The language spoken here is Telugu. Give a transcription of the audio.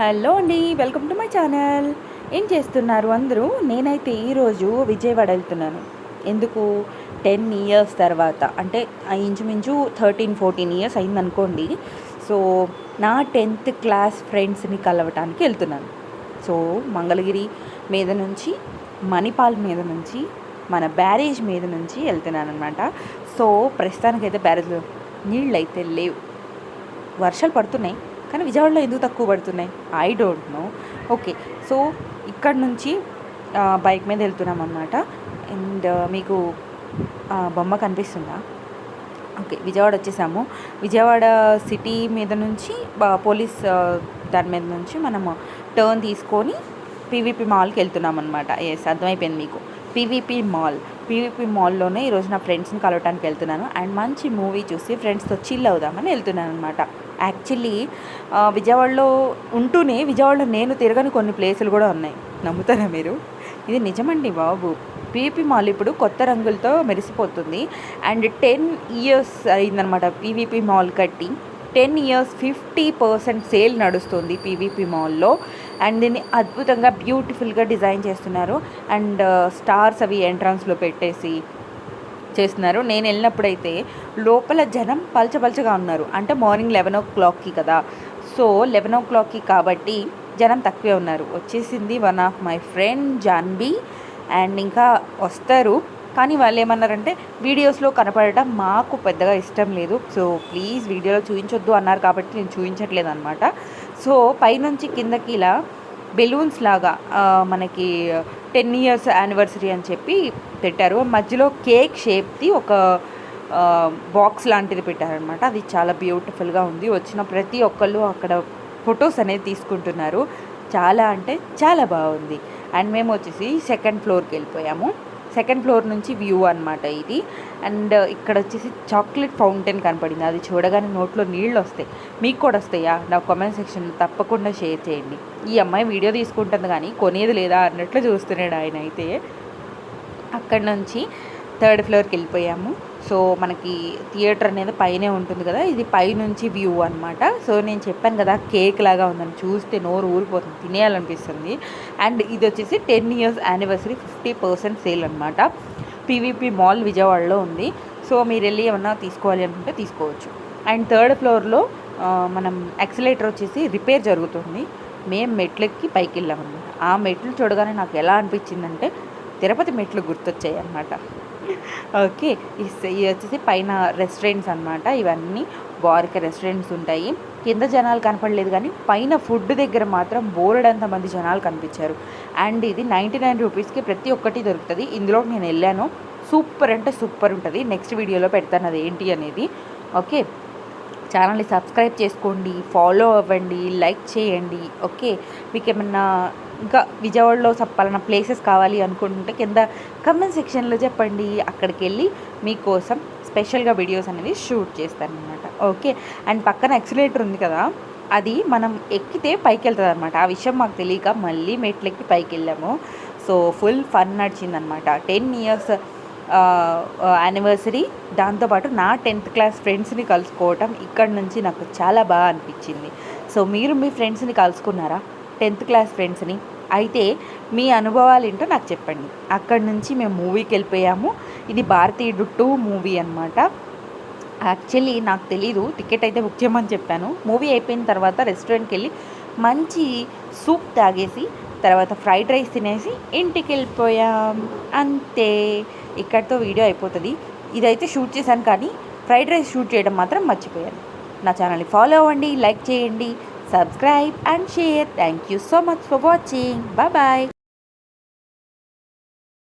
హలో అండి వెల్కమ్ టు మై ఛానల్. ఏం చేస్తున్నారు అందరూ? నేనైతే ఈరోజు విజయవాడ వెళ్తున్నాను. ఎందుకు? టెన్ ఇయర్స్ తర్వాత. అంటే ఆ ఇంచుమించు థర్టీన్ ఫోర్టీన్ ఇయర్స్ అయిందనుకోండి. సో నా టెన్త్ క్లాస్ ఫ్రెండ్స్ని కలవటానికి వెళ్తున్నాను. సో మంగళగిరి మీద నుంచి మణిపాల్ మీద నుంచి మన బ్యారేజ్ మీద నుంచి వెళ్తున్నాను అనమాట సో ప్రస్తుతానికైతే బ్యారేజ్లో నీళ్ళు అయితే లేవు. వర్షాలు పడుతున్నాయి. కానీ విజయవాడలో ఎందుకు తక్కువ పడుతున్నాయి? I don't know okay so ఇక్కడ నుంచి బైక్ మీద వెళ్తున్నాం అనమాట అండ్ uh, మీకు బొమ్మ కనిపిస్తుందా? ఓకే విజయవాడ వచ్చేసాము. విజయవాడ సిటీ మీద నుంచి పోలీస్ దాని మీద నుంచి మనము టర్న్ తీసుకొని పీవీపీ మాల్కి వెళ్తున్నాం అనమాట ఎస్ అర్థమైపోయింది మీకు. పీవీపీ మాల్ పీవీపీ మాల్లోనే ఈరోజు నా ఫ్రెండ్స్ని కలవటానికి వెళ్తున్నాను. అండ్ మంచి మూవీ చూసి ఫ్రెండ్స్తో చిల్ అవుదామని వెళ్తున్నాను అనమాట యాక్చువల్లీ విజయవాడలో ఉంటూనే విజయవాడలో నేను తిరగని కొన్ని ప్లేసులు కూడా ఉన్నాయి. నమ్ముతారా మీరు? ఇది నిజమండి బాబు. పీవీపీ మాల్ ఇప్పుడు కొత్త రంగులతో మెరిసిపోతుంది. అండ్ టెన్ ఇయర్స్ అయిందనమాట పీవీపీ మాల్ కట్టి. Ten years fifty percent sale నడుస్తుంది పీవీపీ మాల్లో అండ్ దీన్ని అద్భుతంగా బ్యూటిఫుల్గా డిజైన్ చేస్తున్నారు. అండ్ స్టార్స్ అవి ఎంట్రన్స్లో పెట్టేసి చేస్తున్నారు నేను వెళ్ళినప్పుడైతే లోపల జనం పలచపలచగా ఉన్నారు. అంటే మార్నింగ్ లెవెన్ ఓ క్లాక్కి కదా. సో లెవెన్ ఓ క్లాక్కి కాబట్టి జనం తక్కువే ఉన్నారు. వచ్చేసింది one of my friend Janbi and ఇంకా వస్తారు. కానీ వాళ్ళు ఏమన్నారంటే వీడియోస్లో కనపడటం మాకు పెద్దగా ఇష్టం లేదు. సో ప్లీజ్ వీడియోలో చూపించొద్దు అన్నారు కాబట్టి నేను చూపించట్లేదు అనమాట సో పైనుంచి కిందకి ఇలా బెలూన్స్ లాగా మనకి టెన్ ఇయర్స్ యానివర్సరీ అని చెప్పి పెట్టారు. మధ్యలో కేక్ షేప్ది ఒక బాక్స్ లాంటిది పెట్టారనమాట అది చాలా బ్యూటిఫుల్గా ఉంది. వచ్చిన ప్రతి ఒక్కళ్ళు అక్కడ ఫొటోస్ అనేది తీసుకుంటున్నారు. చాలా అంటే చాలా బాగుంది. అండ్ మేము వచ్చేసి సెకండ్ ఫ్లోర్కి వెళ్ళిపోయాము. సెకండ్ ఫ్లోర్ నుంచి వ్యూ అనమాట ఇది. అండ్ ఇక్కడ వచ్చేసి చాక్లెట్ ఫౌంటైన్ కనపడింది. అది చూడగానే నోట్లో నీళ్ళు వస్తాయి. మీకు కూడా వస్తాయా? నా కామెంట్ సెక్షన్లో తప్పకుండా షేర్ చేయండి. ఈ అమ్మాయి వీడియో తీసుకుంటుంది కానీ కొనేది లేదా అన్నట్లు చూస్తున్నాడు ఆయన అయితే. అక్కడ నుంచి థర్డ్ ఫ్లోర్కి వెళ్ళిపోయాము. సో మనకి థియేటర్ అనేది పైనే ఉంటుంది కదా ఇది పైనుంచి వ్యూ అనమాట సో నేను చెప్పాను కదా కేక్ లాగా ఉందని చూస్తే నోరు ఊరిపోతుంది తినేయాలనిపిస్తుంది. అండ్ ఇది వచ్చేసి ten years anniversary fifty percent sale అనమాట పీవీపీ మాల్ విజయవాడలో ఉంది. సో మీరు వెళ్ళి ఏమన్నా తీసుకోవాలి అనుకుంటే తీసుకోవచ్చు. అండ్ థర్డ్ ఫ్లోర్లో మనం యాక్సిలేటర్ వచ్చేసి రిపేర్ జరుగుతుంది. మేము మెట్లెక్కి పైకి వెళ్ళామన్నమాట. ఆ మెట్లు చూడగానే నాకు ఎలా అనిపించిందంటే తిరుపతి మెట్లు గుర్తొచ్చాయి అన్నమాట ఓకే. ఇవి వచ్చేసి పైన రెస్టారెంట్స్ అన్నమాట. ఇవన్నీ బారిక రెస్టారెంట్స్ ఉంటాయి. కింద జనాలు కనపడలేదు కానీ పైన ఫుడ్ దగ్గర మాత్రం బోలెడంత మంది జనాలు కనిపించారు. అండ్ ఇది నైంటీ నైన్ రూపీస్కి ప్రతి ఒక్కటి దొరుకుతుంది. ఇందులో నేను వెళ్ళాను. సూపర్ అంటే సూపర్ ఉంటుంది. నెక్స్ట్ వీడియోలో పెడతాను అది ఏంటి అనేది. ఓకే. ఛానల్ని సబ్స్క్రైబ్ చేసుకోండి. ఫాలో అవ్వండి. లైక్ చేయండి. ఓకే. మీకు ఏమన్నా ఇంకా విజయవాడలో చెప్పాలన్న ప్లేసెస్ కావాలి అనుకుంటుంటే కింద కమెంట్ సెక్షన్లో చెప్పండి. అక్కడికి వెళ్ళి మీకోసం స్పెషల్గా వీడియోస్ అనేవి షూట్ చేస్తాను అనమాట ఓకే అండ్ పక్కన ఎక్సిలేటర్ ఉంది కదా అది మనం ఎక్కితే పైకి వెళ్తుంది అనమాట ఆ విషయం మాకు తెలియక మళ్ళీ మెట్లెక్కి పైకి వెళ్ళాము సో ఫుల్ ఫన్ నడిచిందనమాట టెన్ ఇయర్స్ యానివర్సరీ దాంతోపాటు నా టెన్త్ క్లాస్ ఫ్రెండ్స్ని కలుసుకోవటం ఇక్కడ నుంచి నాకు చాలా బాగా అనిపించింది. సో మీరు మీ ఫ్రెండ్స్ని కలుసుకున్నారా? టెన్త్ క్లాస్ ఫ్రెండ్స్ని. అయితే మీ అనుభవాలు ఏంటో నాకు చెప్పండి. అక్కడి నుంచి మేము మూవీకి వెళ్ళిపోయాము. ఇది భారతీయుడు టూ మూవీ అనమాట యాక్చువల్లీ నాకు తెలీదు టికెట్ అయితే బుక్ చేయమని చెప్పాను. మూవీ అయిపోయిన తర్వాత రెస్టారెంట్కి వెళ్ళి మంచి సూప్ తాగేసి తర్వాత ఫ్రైడ్ రైస్ తినేసి ఇంటికి వెళ్ళిపోయాం. అంతే. ఇక్కడితో వీడియో అయిపోతుంది. ఇదైతే షూట్ చేశాను కానీ ఫ్రైడ్ రైస్ షూట్ చేయడం మాత్రం మర్చిపోయాను. నా ఛానల్ని ఫాలో అవ్వండి లైక్ చేయండి. subscribe and share. Thank you so much for watching. Bye-bye.